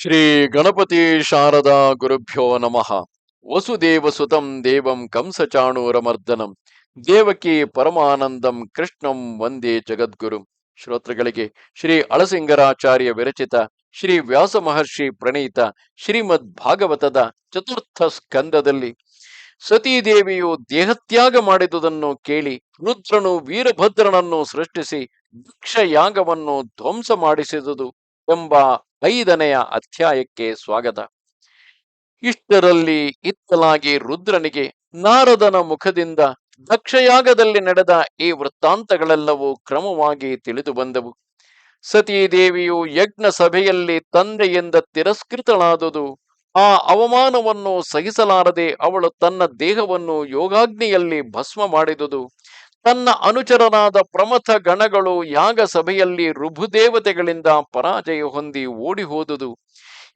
ಶ್ರೀ ಗಣಪತಿ ಶಾರದಾ ಗುರುಭ್ಯೋ ನಮಃ. ವಸುದೇವ ಸುತಂ ದೇವಂ ಕಂಸಚಾಣೂರಮರ್ದನಂ ದೇವಕಿ ಪರಮಾನಂದಂ ಕೃಷ್ಣಂ ವಂದೇ ಜಗದ್ಗುರು. ಶ್ರೋತೃಗಳಿಗೆ ಶ್ರೀ ಅಳಸಿಂಗರಾಚಾರ್ಯ ವಿರಚಿತ, ಶ್ರೀ ವ್ಯಾಸ ಮಹರ್ಷಿ ಪ್ರಣೀತ, ಶ್ರೀಮದ್ ಭಾಗವತದ ಚತುರ್ಥ ಸ್ಕಂದದಲ್ಲಿ ಸತೀದೇವಿಯು ದೇಹತ್ಯಾಗ ಮಾಡಿದುದನ್ನು ಕೇಳಿ ರುದ್ರನು ವೀರಭದ್ರನನ್ನು ಸೃಷ್ಟಿಸಿ ದಕ್ಷ ಯಾಗವನ್ನು ಧ್ವಂಸ ಮಾಡಿಸಿದುದು ಎಂಬ ಐದನೆಯ ಅಧ್ಯಾಯಕ್ಕೆ ಸ್ವಾಗತ. ಇಷ್ಟರಲ್ಲಿ ಇತ್ತಲಾಗಿ ರುದ್ರನಿಗೆ ನಾರದನ ಮುಖದಿಂದ ದಕ್ಷಯಾಗದಲ್ಲಿ ನಡೆದ ಈ ವೃತ್ತಾಂತಗಳೆಲ್ಲವೂ ಕ್ರಮವಾಗಿ ತಿಳಿದು ಬಂದವು. ಸತೀದೇವಿಯು ಯಜ್ಞ ಸಭೆಯಲ್ಲಿ ತಂದೆಯಿಂದ ತಿರಸ್ಕೃತಳಾದುದು, ಆ ಅವಮಾನವನ್ನು ಸಹಿಸಲಾರದೆ ಅವಳು ತನ್ನ ದೇಹವನ್ನು ಯೋಗಾಗ್ನಿಯಲ್ಲಿ ಭಸ್ಮ ಮಾಡಿದುದು. ತನ್ನ ಅನುಚರರಾದ ಪ್ರಮಥ ಗಣಗಳು ಯಾಗ ಸಭೆಯಲ್ಲಿ ರುಭುದೇವತೆಗಳಿಂದ ಪರಾಜಯ ಹೊಂದಿ ಓಡಿ ಹೋದುದು.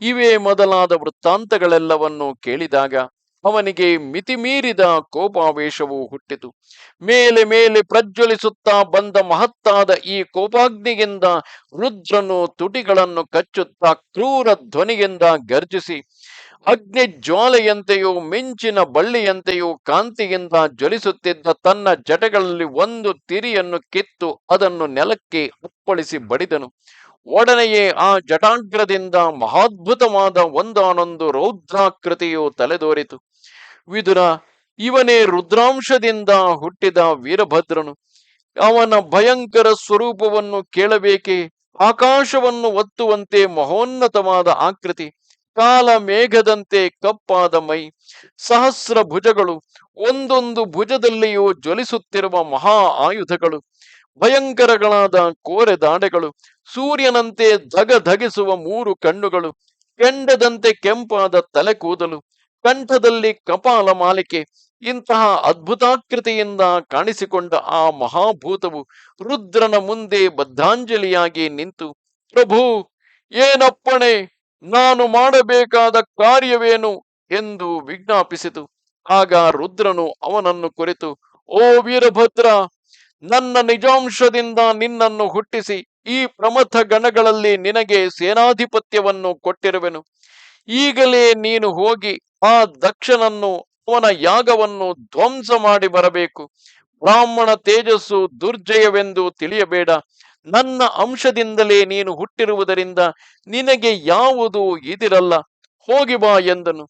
ಇವೇ ಮೊದಲಾದ ವೃತ್ತಾಂತಗಳೆಲ್ಲವನ್ನು ಕೇಳಿದಾಗ ಅವನಿಗೆ ಮಿತಿಮೀರಿದ ಕೋಪಾವೇಶವು ಹುಟ್ಟಿತು. ಮೇಲೆ ಮೇಲೆ ಪ್ರಜ್ವಲಿಸುತ್ತಾ ಬಂದ ಮಹತ್ತಾದ ಈ ಕೋಪಾಗ್ನಿಗಿಂದ ರುದ್ರನು ತುಟಿಗಳನ್ನು ಕಚ್ಚುತ್ತಾ ಕ್ರೂರ ಧ್ವನಿಯಿಂದ ಗರ್ಜಿಸಿ ಅಗ್ನಿ ಜ್ವಾಲೆಯಂತೆಯೂ ಮಿಂಚಿನ ಬಳ್ಳಿಯಂತೆಯೂ ಕಾಂತಿಯಿಂದ ಜ್ವಲಿಸುತ್ತಿದ್ದ ತನ್ನ ಜಟಗಳಲ್ಲಿ ಒಂದು ತಿರಿಯನ್ನು ಕಿತ್ತು ಅದನ್ನು ನೆಲಕ್ಕೆ ಅಪ್ಪಳಿಸಿ ಬಡಿದನು. ಒಡನೆಯೇ ಆ ಜಟಾಗ್ರದಿಂದ ಮಹಾದ್ಭುತವಾದ ಒಂದಾನೊಂದು ರೌದ್ರಾಕೃತಿಯು ತಲೆದೋರಿತು. ವಿದುರ, ಇವನೇ ರುದ್ರಾಂಶದಿಂದ ಹುಟ್ಟಿದ ವೀರಭದ್ರನು. ಅವನ ಭಯಂಕರ ಸ್ವರೂಪವನ್ನು ಕೇಳಬೇಕೆ? ಆಕಾಶವನ್ನು ಒತ್ತುವಂತೆ ಮಹೋನ್ನತವಾದ ಆಕೃತಿ. ಕಾಲ ಮೇಘದಂತೆ ಕಪ್ಪಾದ ಮೈ. ಸಹಸ್ರ ಭುಜಗಳು, ಒಂದೊಂದು ಭುಜದಲ್ಲಿಯೂ ಜ್ವಲಿಸುತ್ತಿರುವ ಮಹಾ ಆಯುಧಗಳು. ಭಯಂಕರಗಳಾದ ಕೋರೆ ದಾಡೆಗಳು, ಸೂರ್ಯನಂತೆ ಧಗಧಗಿಸುವ ಮೂರು ಕಣ್ಣುಗಳು, ಕೆಂಡದಂತೆ ಕೆಂಪಾದ ತಲೆ ಕೂದಲು, ಕಂಠದಲ್ಲಿ ಕಪಾಲ ಮಾಲಿಕೆ, ಇಂತಹ ಅದ್ಭುತಾಕೃತಿಯಿಂದ ಕಾಣಿಸಿಕೊಂಡ ಆ ಮಹಾಭೂತವು ರುದ್ರನ ಮುಂದೆ ಬದ್ಧಾಂಜಲಿಯಾಗಿ ನಿಂತು, ಪ್ರಭು, ಏನಪ್ಪಣೆ? ನಾನು ಮಾಡಬೇಕಾದ ಕಾರ್ಯವೇನು? ಎಂದು ವಿಜ್ಞಾಪಿಸಿತು. ಆಗ ರುದ್ರನು ಅವನನ್ನು ಕುರಿತು, ಓ ವೀರಭದ್ರ ನನ್ನ ನಿಜಾಂಶದಿಂದ ನಿನ್ನನ್ನು ಹುಟ್ಟಿಸಿ ಈ ಪ್ರಮಥ ಗಣಗಳಲ್ಲಿ ನಿನಗೆ ಸೇನಾಧಿಪತ್ಯವನ್ನು ಕೊಟ್ಟಿರುವೆನು. ಈಗಲೇ ನೀನು ಹೋಗಿ ಆ ದಕ್ಷನನ್ನು ಅವನ ಯಾಗವನ್ನು ಧ್ವಂಸ ಮಾಡಿ ಬರಬೇಕು. ಬ್ರಾಹ್ಮಣ ತೇಜಸ್ಸು ದುರ್ಜಯವೆಂದು ತಿಳಿಯಬೇಡ. ನನ್ನ ಅಂಶದಿಂದಲೇ ನೀನು ಹುಟ್ಟಿರುವುದರಿಂದ ನಿನಗೆ ಯಾವುದು ಇದಿರಲ್ಲ. ಹೋಗಿ ಬಾ ಎಂದನು.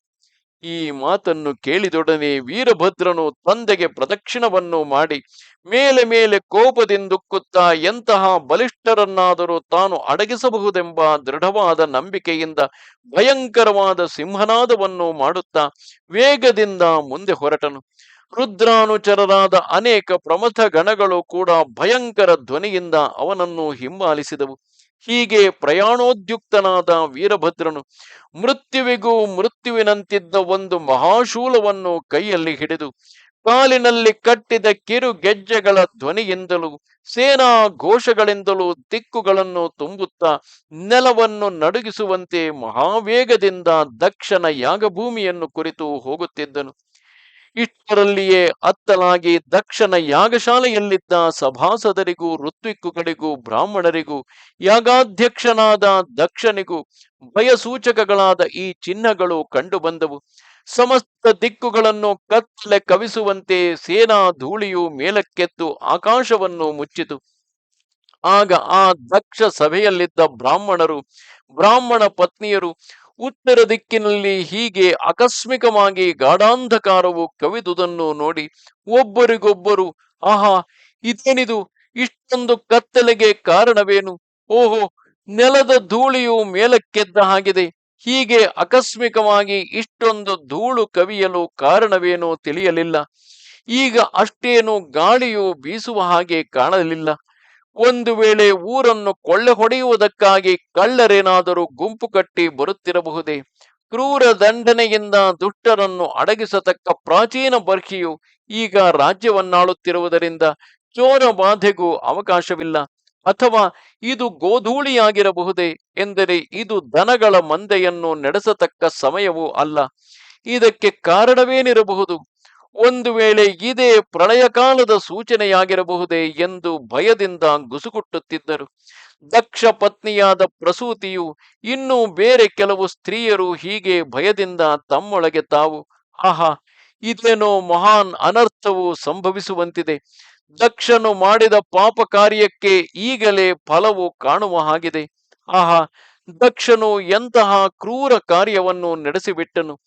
ಈ ಮಾತನ್ನು ಕೇಳಿದೊಡನೆ ವೀರಭದ್ರನು ತಂದೆಗೆ ಪ್ರದಕ್ಷಿಣವನ್ನು ಮಾಡಿ, ಮೇಲೆ ಮೇಲೆ ಕೋಪದಿಂದುಕ್ಕುತ್ತಾ ಎಂತಹ ಬಲಿಷ್ಠರನ್ನಾದರೂ ತಾನು ಅಡಗಿಸಬಹುದೆಂಬ ದೃಢವಾದ ನಂಬಿಕೆಯಿಂದ ಭಯಂಕರವಾದ ಸಿಂಹನಾದವನ್ನು ಮಾಡುತ್ತಾ ವೇಗದಿಂದ ಮುಂದೆ ಹೊರಟನು. ರುದ್ರಾನುಚರರಾದ ಅನೇಕ ಪ್ರಮಥ ಗಣಗಳು ಕೂಡ ಭಯಂಕರ ಧ್ವನಿಯಿಂದ ಅವನನ್ನು ಹಿಂಬಾಲಿಸಿದವು. ಹೀಗೆ ಪ್ರಯಾಣೋದ್ಯುಕ್ತನಾದ ವೀರಭದ್ರನು ಮೃತ್ಯುವಿಗೂ ಮೃತ್ಯುವಿನಂತಿದ್ದ ಒಂದು ಮಹಾಶೂಲವನ್ನು ಕೈಯಲ್ಲಿ ಹಿಡಿದು ಕಾಲಿನಲ್ಲಿ ಕಟ್ಟಿದ ಕಿರು ಗೆಜ್ಜೆಗಳ ಧ್ವನಿಯಿಂದಲೂ ಸೇನಾ ಘೋಷಗಳಿಂದಲೂ ದಿಕ್ಕುಗಳನ್ನು ತುಂಬುತ್ತಾ ನೆಲವನ್ನು ನಡುಗಿಸುವಂತೆ ಮಹಾವೇಗದಿಂದ ದಕ್ಷನ ಯಾಗಭೂಮಿಯನ್ನು ಕುರಿತು ಹೋಗುತ್ತಿದ್ದನು. ಇಷ್ಟರಲ್ಲಿಯೇ ಅತ್ತಲಾಗಿ ದಕ್ಷನ ಯಾಗಶಾಲೆಯಲ್ಲಿದ್ದ ಸಭಾಸದರಿಗೂ, ಋತ್ವಿಕ್ಕುಗಳಿಗೂ, ಬ್ರಾಹ್ಮಣರಿಗೂ, ಯಾಗಾಧ್ಯಕ್ಷನಾದ ದಕ್ಷನಿಗೂ ಭಯಸೂಚಕಗಳಾದ ಈ ಚಿಹ್ನಗಳು ಕಂಡುಬಂದವು. ಸಮಸ್ತ ದಿಕ್ಕುಗಳನ್ನು ಕತ್ತಲೆ ಕವಿಸುವಂತೆ ಸೇನಾ ಧೂಳಿಯು ಮೇಲಕ್ಕೆತ್ತು ಆಕಾಶವನ್ನು ಮುಚ್ಚಿತು. ಆಗ ಆ ದಕ್ಷ ಸಭೆಯಲ್ಲಿದ್ದ ಬ್ರಾಹ್ಮಣರು, ಬ್ರಾಹ್ಮಣ ಪತ್ನಿಯರು ಉತ್ತರ ದಿಕ್ಕಿನಲ್ಲಿ ಹೀಗೆ ಆಕಸ್ಮಿಕವಾಗಿ ಗಾಢಾಂಧಕಾರವು ಕವಿದುದನ್ನು ನೋಡಿ ಒಬ್ಬರಿಗೊಬ್ಬರು, ಆಹಾ, ಇದೇನಿದು? ಇಷ್ಟೊಂದು ಕತ್ತಲೆಗೆ ಕಾರಣವೇನು? ಓಹೋ, ನೆಲದ ಧೂಳಿಯು ಮೇಲಕ್ಕೆದ್ದ ಹಾಗಿದೆ. ಹೀಗೆ ಆಕಸ್ಮಿಕವಾಗಿ ಇಷ್ಟೊಂದು ಧೂಳು ಕವಿಯಲು ಕಾರಣವೇನೋ ತಿಳಿಯಲಿಲ್ಲ. ಈಗ ಅಷ್ಟೇನು ಗಾಳಿಯು ಬೀಸುವ ಹಾಗೆ ಕಾಣಲಿಲ್ಲ. ಒಂದು ವೇಳೆ ಊರನ್ನು ಕೊಳ್ಳೆ ಹೊಡೆಯುವುದಕ್ಕಾಗಿ ಕಳ್ಳರೇನಾದರೂ ಗುಂಪು ಕಟ್ಟಿ ಬರುತ್ತಿರಬಹುದೇ? ಕ್ರೂರ ದಂಡನೆಯಿಂದ ದುಷ್ಟರನ್ನು ಅಡಗಿಸತಕ್ಕ ಪ್ರಾಚೀನ ಬರ್ಹಿಯು ಈಗ ರಾಜ್ಯವನ್ನಾಳುತ್ತಿರುವುದರಿಂದ ಚೋರ ಬಾಧೆಗೂ ಅವಕಾಶವಿಲ್ಲ. ಅಥವಾ ಇದು ಗೋಧೂಳಿಯಾಗಿರಬಹುದೇ ಎಂದರೆ ಇದು ದನಗಳ ಮಂದೆಯನ್ನು ನಡೆಸತಕ್ಕ ಸಮಯವೂ ಅಲ್ಲ. ಇದಕ್ಕೆ ಕಾರಣವೇನಿರಬಹುದು? ಒಂದು ವೇಳೆ ಇದೇ ಪ್ರಳಯ ಕಾಲದ ಸೂಚನೆಯಾಗಿರಬಹುದೇ ಎಂದು ಭಯದಿಂದ ಗುಸುಗುಟ್ಟುತ್ತಿದ್ದರು. ದಕ್ಷ ಪತ್ನಿಯಾದ ಪ್ರಸೂತಿಯು ಇನ್ನೂ ಬೇರೆ ಕೆಲವು ಸ್ತ್ರೀಯರು ಹೀಗೆ ಭಯದಿಂದ ತಮ್ಮೊಳಗೆ ತಾವು, ಆಹಾ, ಇದೇನೋ ಮಹಾನ್ ಅನರ್ಥವು ಸಂಭವಿಸುವಂತಿದೆ. ದಕ್ಷನು ಮಾಡಿದ ಪಾಪ ಕಾರ್ಯಕ್ಕೆ ಈಗಲೇ ಫಲವು ಕಾಣುವ ಹಾಗಿದೆ. ಆಹಾ, ದಕ್ಷನು ಎಂತಹ ಕ್ರೂರ ಕಾರ್ಯವನ್ನು ನಡೆಸಿಬಿಟ್ಟನು.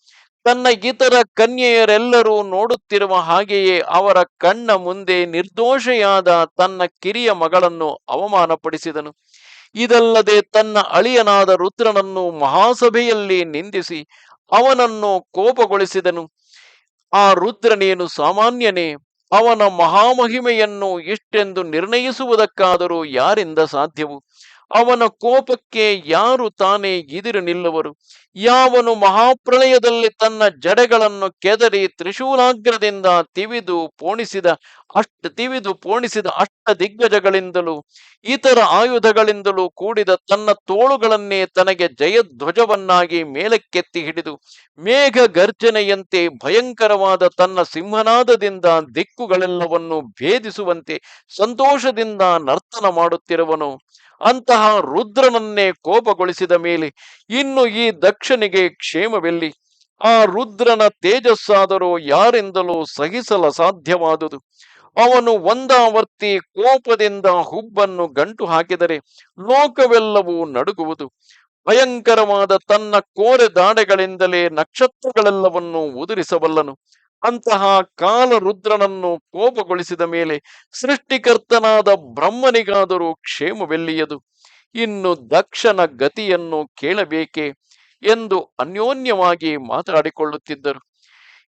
ತನ್ನ ಇತರ ಕನ್ಯೆಯರೆಲ್ಲರೂ ನೋಡುತ್ತಿರುವ ಹಾಗೆಯೇ ಅವರ ಕಣ್ಣ ಮುಂದೆ ನಿರ್ದೋಷೆಯಾದ ತನ್ನ ಕಿರಿಯ ಮಗಳನ್ನು ಅವಮಾನಪಡಿಸಿದನು. ಇದಲ್ಲದೆ ತನ್ನ ಅಳಿಯನಾದ ರುದ್ರನನ್ನು ಮಹಾಸಭೆಯಲ್ಲಿ ನಿಂದಿಸಿ ಅವನನ್ನು ಕೋಪಗೊಳಿಸಿದನು. ಆ ರುದ್ರನೇನು ಸಾಮಾನ್ಯನೇ, ಅವನ ಮಹಾಮಹಿಮೆಯನ್ನು ಇಷ್ಟೆಂದು ನಿರ್ಣಯಿಸುವುದಕ್ಕಾದರೂ ಯಾರಿಂದ ಸಾಧ್ಯವು? ಅವನ ಕೋಪಕ್ಕೆ ಯಾರು ತಾನೇ ಎದುರು ನಿಲ್ಲುವರು? ಯಾವನು ಮಹಾಪ್ರಳಯದಲ್ಲಿ ತನ್ನ ಜಡೆಗಳನ್ನು ಕೆದರಿ ತ್ರಿಶೂಲಾಗ್ರದಿಂದ ತಿವಿದು ಪೋಣಿಸಿದ ಅಷ್ಟ, ತಿವಿದು ಪೋಣಿಸಿದ ಅಷ್ಟ ದಿಗ್ಗಜಗಳಿಂದಲೂ, ಇತರ ಆಯುಧಗಳಿಂದಲೂ ಕೂಡಿದ ತನ್ನ ತೋಳುಗಳನ್ನೇ ತನಗೆ ಜಯಧ್ವಜವನ್ನಾಗಿ ಮೇಲಕ್ಕೆತ್ತಿ ಹಿಡಿದು ಮೇಘ ಗರ್ಜನೆಯಂತೆ ಭಯಂಕರವಾದ ತನ್ನ ಸಿಂಹನಾದದಿಂದ ದಿಕ್ಕುಗಳೆಲ್ಲವನ್ನು ಭೇದಿಸುವಂತೆ ಸಂತೋಷದಿಂದ ನರ್ತನ ಮಾಡುತ್ತಿರುವನು. ಅಂತಹ ರುದ್ರನನ್ನೇ ಕೋಪಗೊಳಿಸಿದ ಮೇಲೆ ಇನ್ನು ಈ ದಕ್ಷನಿಗೆ ಕ್ಷೇಮವೆಲ್ಲಿ? ಆ ರುದ್ರನ ತೇಜಸ್ಸಾದರೂ ಯಾರಿಂದಲೂ ಸಹಿಸಲ ಸಾಧ್ಯವಾದುದು. ಅವನು ಒಂದಾವರ್ತಿ ಕೋಪದಿಂದ ಹುಬ್ಬನ್ನು ಗಂಟು ಹಾಕಿದರೆ ಲೋಕವೆಲ್ಲವೂ ನಡುಗುವುದು. ಭಯಂಕರವಾದ ತನ್ನ ಕೋರೆ ದಾಡೆಗಳಿಂದಲೇ ನಕ್ಷತ್ರಗಳೆಲ್ಲವನ್ನು ಉದುರಿಸಬಲ್ಲನು. ಅಂತಹ ಕಾಲರುದ್ರನನ್ನು ಕೋಪಗೊಳಿಸಿದ ಮೇಲೆ ಸೃಷ್ಟಿಕರ್ತನಾದ ಬ್ರಹ್ಮನಿಗಾದರೂ ಕ್ಷೇಮವೆಲ್ಲಿಯದು? ಇನ್ನು ದಕ್ಷನ ಗತಿಯನ್ನು ಕೇಳಬೇಕೆ ಎಂದು ಅನ್ಯೋನ್ಯವಾಗಿ ಮಾತನಾಡಿಕೊಳ್ಳುತ್ತಿದ್ದರು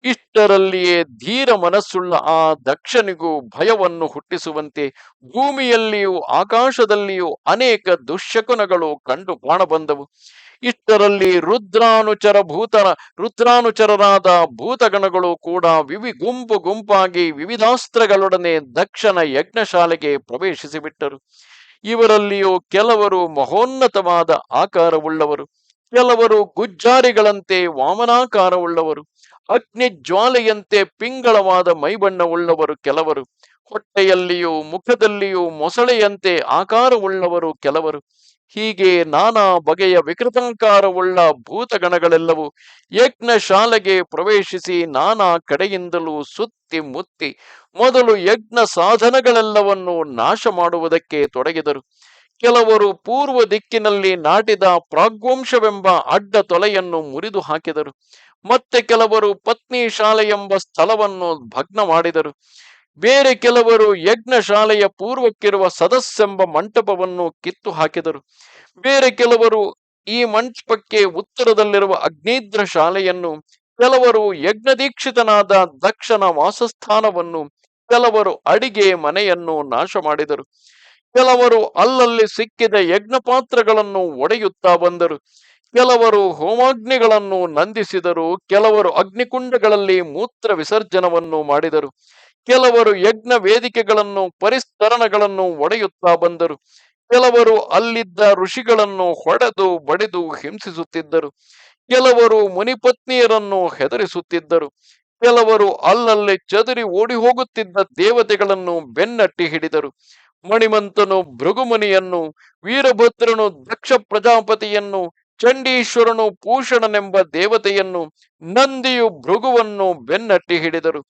ಇಷ್ಟರಲ್ಲಿಯೇ ಧೀರ ಮನಸ್ಸುಳ್ಳ ಆ ದಕ್ಷನಿಗೂ ಭಯವನ್ನು ಹುಟ್ಟಿಸುವಂತೆ ಭೂಮಿಯಲ್ಲಿಯೂ ಆಕಾಶದಲ್ಲಿಯೂ ಅನೇಕ ದುಶ್ಶಕುನಗಳು ಕಂಡು ಕಾಣಬಂದವು. ಇಷ್ಟರಲ್ಲಿ ರುದ್ರಾನುಚರ ಭೂತರ ರುದ್ರಾನುಚರರಾದ ಭೂತಗಣಗಳು ಕೂಡ ವಿವಿ ಗುಂಪು ಗುಂಪಾಗಿ ವಿವಿಧಾಸ್ತ್ರಗಳೊಡನೆ ದಕ್ಷನ ಯಜ್ಞಶಾಲೆಗೆ ಪ್ರವೇಶಿಸಿಬಿಟ್ಟರು. ಇವರಲ್ಲಿಯೂ ಕೆಲವರು ಮಹೋನ್ನತವಾದ ಆಕಾರವುಳ್ಳವರು, ಕೆಲವರು ಗುಜ್ಜಾರಿಗಳಂತೆ ವಾಮನಾಕಾರವುಳ್ಳವರು. ಅಗ್ನಿ ಜ್ವಾಲೆಯಂತೆ ಪಿಂಗಳವಾದ ಮೈಬಣ್ಣವುಳ್ಳವರು ಕೆಲವರು, ಹೊಟ್ಟೆಯಲ್ಲಿಯೂ ಮುಖದಲ್ಲಿಯೂ ಮೊಸಳೆಯಂತೆ ಆಕಾರವುಳ್ಳವರು ಕೆಲವರು. ಹೀಗೆ ನಾನಾ ಬಗೆಯ ವಿಕೃತಂಕಾರವುಳ್ಳ ಭೂತಗಣಗಳೆಲ್ಲವೂ ಯಜ್ಞ ಶಾಲೆಗೆ ಪ್ರವೇಶಿಸಿ ನಾನಾ ಕಡೆಯಿಂದಲೂ ಸುತ್ತಿ ಮುತ್ತಿ ಮೊದಲು ಯಜ್ಞ ಸಾಧನಗಳೆಲ್ಲವನ್ನು ನಾಶ ಮಾಡುವುದಕ್ಕೆ ತೊಡಗಿದರು. ಕೆಲವರು ಪೂರ್ವ ದಿಕ್ಕಿನಲ್ಲಿ ನಾಟಿದ ಪ್ರಾಗ್ವಂಶವೆಂಬ ಅಡ್ಡ ತೊಲೆಯನ್ನು ಮುರಿದು ಹಾಕಿದರು ಮತ್ತೆ ಕೆಲವರು ಪತ್ನಿ ಶಾಲೆ ಎಂಬ ಸ್ಥಳವನ್ನು ಭಗ್ನ ಮಾಡಿದರು. ಬೇರೆ ಕೆಲವರು ಯಜ್ಞ ಶಾಲೆಯ ಪೂರ್ವಕ್ಕಿರುವ ಸದಸ್ಸೆಂಬ ಮಂಟಪವನ್ನು ಕಿತ್ತು ಹಾಕಿದರು. ಬೇರೆ ಕೆಲವರು ಈ ಮಂಟಪಕ್ಕೆ ಉತ್ತರದಲ್ಲಿರುವ ಅಗ್ನಿದ್ರ ಶಾಲೆಯನ್ನು, ಕೆಲವರು ಯಜ್ಞದೀಕ್ಷಿತನಾದ ದಕ್ಷನ ವಾಸಸ್ಥಾನವನ್ನು, ಕೆಲವರು ಅಡಿಗೆ ಮನೆಯನ್ನು ನಾಶ ಮಾಡಿದರು. ಕೆಲವರು ಅಲ್ಲಲ್ಲಿ ಸಿಕ್ಕಿದ ಯಜ್ಞ ಪಾತ್ರಗಳನ್ನು ಒಡೆಯುತ್ತಾ ಬಂದರು. ಕೆಲವರು ಹೋಮಾಗ್ನಿಗಳನ್ನು ನಂದಿಸಿದರು, ಕೆಲವರು ಅಗ್ನಿಕುಂಡಗಳಲ್ಲಿ ಮೂತ್ರ ವಿಸರ್ಜನವನ್ನು ಮಾಡಿದರು, ಕೆಲವರು ಯಜ್ಞ ವೇದಿಕೆಗಳನ್ನು, ಪರಿಸ್ತರಣಗಳನ್ನು ಒಡೆಯುತ್ತಾ ಬಂದರು, ಕೆಲವರು ಅಲ್ಲಿದ್ದ ಋಷಿಗಳನ್ನು ಹೊಡೆದು ಬಡಿದು ಹಿಂಸಿಸುತ್ತಿದ್ದರು, ಕೆಲವರು ಮುನಿಪತ್ನಿಯರನ್ನು ಹೆದರಿಸುತ್ತಿದ್ದರು, ಕೆಲವರು ಅಲ್ಲಲ್ಲಿ ಚದುರಿ ಓಡಿ ಹೋಗುತ್ತಿದ್ದ ದೇವತೆಗಳನ್ನು ಬೆನ್ನಟ್ಟಿ ಹಿಡಿದರು. ಮಣಿಮಂತನು ಭೃಗುಮುನಿಯನ್ನು ವೀರಭದ್ರನು ದಕ್ಷ ಪ್ರಜಾಪತಿಯನ್ನು ಚಂಡೀಶ್ವರನು ಪೂಷಣನೆಂಬ ದೇವತೆಯನ್ನು, ನಂದಿಯು ಭೃಗುವನ್ನು ಬೆನ್ನಟ್ಟಿ ಹಿಡಿದರು.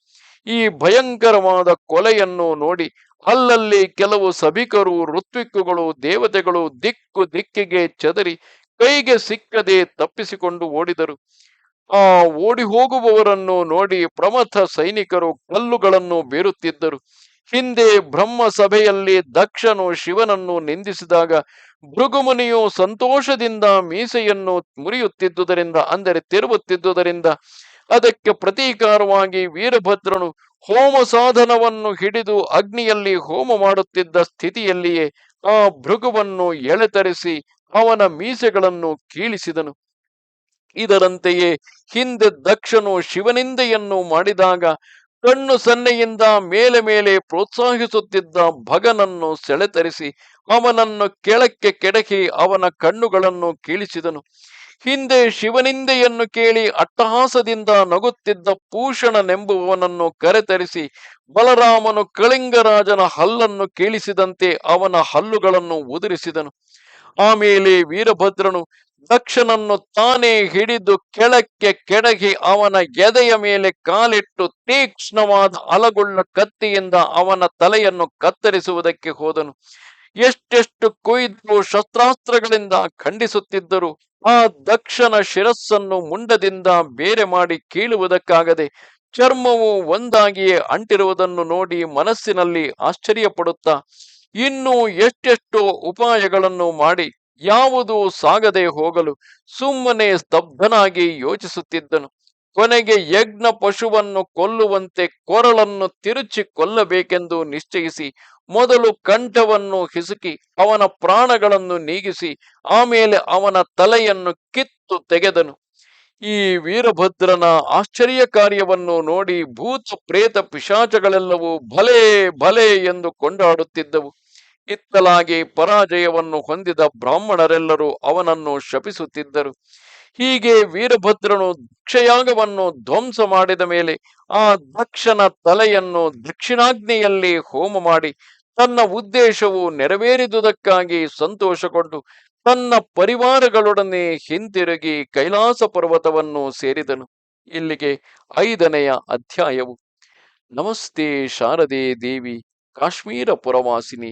ಈ ಭಯಂಕರವಾದ ಕೊಲೆಯನ್ನು ನೋಡಿ ಅಲ್ಲಲ್ಲಿ ಕೆಲವು ಸಭಿಕರು, ಋತ್ವಿಕ್ಕುಗಳು, ದೇವತೆಗಳು ದಿಕ್ಕು ದಿಕ್ಕಿಗೆ ಚದರಿ ಕೈಗೆ ಸಿಕ್ಕದೆ ತಪ್ಪಿಸಿಕೊಂಡು ಓಡಿದರು. ಆ ಓಡಿ ಹೋಗುವವರನ್ನು ನೋಡಿ ಪ್ರಮಥ ಸೈನಿಕರು ಕಲ್ಲುಗಳನ್ನು ಬೀರುತ್ತಿದ್ದರು. ಹಿಂದೆ ಬ್ರಹ್ಮ ಸಭೆಯಲ್ಲಿ ದಕ್ಷನು ಶಿವನನ್ನು ನಿಂದಿಸಿದಾಗ ಭೃಗುಮುನಿಯು ಸಂತೋಷದಿಂದ ಮೀಸೆಯನ್ನು ಮುರಿಯುತ್ತಿದ್ದುದರಿಂದ, ಅಂದರೆ ತಿರುವುತ್ತಿದ್ದುದರಿಂದ ಅದಕ್ಕೆ ಪ್ರತೀಕಾರವಾಗಿ ವೀರಭದ್ರನು ಹೋಮ ಸಾಧನವನ್ನು ಹಿಡಿದು ಅಗ್ನಿಯಲ್ಲಿ ಹೋಮ ಮಾಡುತ್ತಿದ್ದ ಸ್ಥಿತಿಯಲ್ಲಿಯೇ ಆ ಭೃಗುವನ್ನು ಎಳೆತರಿಸಿ ಅವನ ಮೀಸೆಗಳನ್ನು ಕೀಳಿಸಿದನು. ಇದರಂತೆಯೇ ಹಿಂದೆ ದಕ್ಷನು ಶಿವನಿಂದೆಯನ್ನು ಮಾಡಿದಾಗ ಕಣ್ಣು ಸನ್ನೆಯಿಂದ ಮೇಲೆ ಮೇಲೆ ಪ್ರೋತ್ಸಾಹಿಸುತ್ತಿದ್ದ ಭಗನನ್ನು ಸೆಳೆತರಿಸಿ ಅವನನ್ನು ಕೆಳಕ್ಕೆ ಕೆಡಕಿ ಅವನ ಕಣ್ಣುಗಳನ್ನು ಕೀಳಿಸಿದನು. ಹಿಂದೆ ಶಿವನಿಂದೆಯನ್ನು ಕೇಳಿ ಅಟ್ಟಹಾಸದಿಂದ ನಗುತ್ತಿದ್ದ ಪೂಷಣನೆಂಬುವವನನ್ನು ಕರೆತರಿಸಿ ಬಲರಾಮನು ಕಳಿಂಗರಾಜನ ಹಲ್ಲನ್ನು ಕೇಳಿಸಿದಂತೆ ಅವನ ಹಲ್ಲುಗಳನ್ನು ಉದುರಿಸಿದನು. ಆಮೇಲೆ ವೀರಭದ್ರನು ದಕ್ಷನನ್ನು ತಾನೇ ಹಿಡಿದು ಕೆಳಕ್ಕೆ ಕೆಡಗಿ ಅವನ ಎದೆಯ ಮೇಲೆ ಕಾಲಿಟ್ಟು ತೀಕ್ಷ್ಣವಾದ ಅಲಗುಳ್ಳ ಕತ್ತಿಯಿಂದ ಅವನ ತಲೆಯನ್ನು ಕತ್ತರಿಸುವುದಕ್ಕೆ ಹೋದನು. ಎಷ್ಟೆಷ್ಟು ಕೊಯ್ದು ಶಸ್ತ್ರಾಸ್ತ್ರಗಳಿಂದ ಖಂಡಿಸುತ್ತಿದ್ದರು, ಆ ದಕ್ಷನ ಶಿರಸ್ಸನ್ನು ಮುಂಡದಿಂದ ಬೇರೆ ಮಾಡಿ ಕೀಳುವುದಕ್ಕಾಗದೆ ಚರ್ಮವು ಒಂದಾಗಿಯೇ ಅಂಟಿರುವುದನ್ನು ನೋಡಿ ಮನಸ್ಸಿನಲ್ಲಿ ಆಶ್ಚರ್ಯಪಡುತ್ತಾ, ಇನ್ನೂ ಎಷ್ಟೆಷ್ಟೋ ಉಪಾಯಗಳನ್ನು ಮಾಡಿ ಯಾವುದು ಸಾಗದೆ ಹೋಗಲು ಸುಮ್ಮನೆ ಸ್ತಬ್ಧನಾಗಿ ಯೋಚಿಸುತ್ತಿದ್ದನು. ಕೊನೆಗೆ ಯಜ್ಞ ಪಶುವನ್ನು ಕೊಲ್ಲುವಂತೆ ಕೊರಳನ್ನು ತಿರುಚಿ ಕೊಲ್ಲಬೇಕೆಂದು ನಿಶ್ಚಯಿಸಿ ಮೊದಲು ಕಂಠವನ್ನು ಹಿಸುಕಿ ಅವನ ಪ್ರಾಣಗಳನ್ನು ನೀಗಿಸಿ ಆಮೇಲೆ ಅವನ ತಲೆಯನ್ನು ಕಿತ್ತು ತೆಗೆದನು. ಈ ವೀರಭದ್ರನ ಆಶ್ಚರ್ಯ ಕಾರ್ಯವನ್ನು ನೋಡಿ ಭೂತ ಪ್ರೇತ ಪಿಶಾಚಗಳೆಲ್ಲವೂ ಭಲೇ ಭಲೇ ಎಂದು ಕೊಂಡಾಡುತ್ತಿದ್ದವು. ಇತ್ತಲಾಗಿ ಪರಾಜಯವನ್ನು ಹೊಂದಿದ ಬ್ರಾಹ್ಮಣರೆಲ್ಲರೂ ಅವನನ್ನು ಶಪಿಸುತ್ತಿದ್ದರು. ಹೀಗೆ ವೀರಭದ್ರನು ದಕ್ಷಯಾಗವನ್ನು ಧ್ವಂಸ ಮಾಡಿದ ಮೇಲೆ ಆ ದಕ್ಷನ ತಲೆಯನ್ನು ದಕ್ಷಿಣಾಗ್ನಿಯಲ್ಲಿ ಹೋಮ ಮಾಡಿ ತನ್ನ ಉದ್ದೇಶವು ನೆರವೇರಿದುದಕ್ಕಾಗಿ ಸಂತೋಷಗೊಂಡು ತನ್ನ ಪರಿವಾರಗಳೊಡನೆ ಹಿಂತಿರುಗಿ ಕೈಲಾಸ ಪರ್ವತವನ್ನು ಸೇರಿದನು. ಇಲ್ಲಿಗೆ ಐದನೆಯ ಅಧ್ಯಾಯವು. ನಮಸ್ತೆ ಶಾರದೆ ದೇವಿ, ಕಾಶ್ಮೀರ ಪುರವಾಸಿನಿ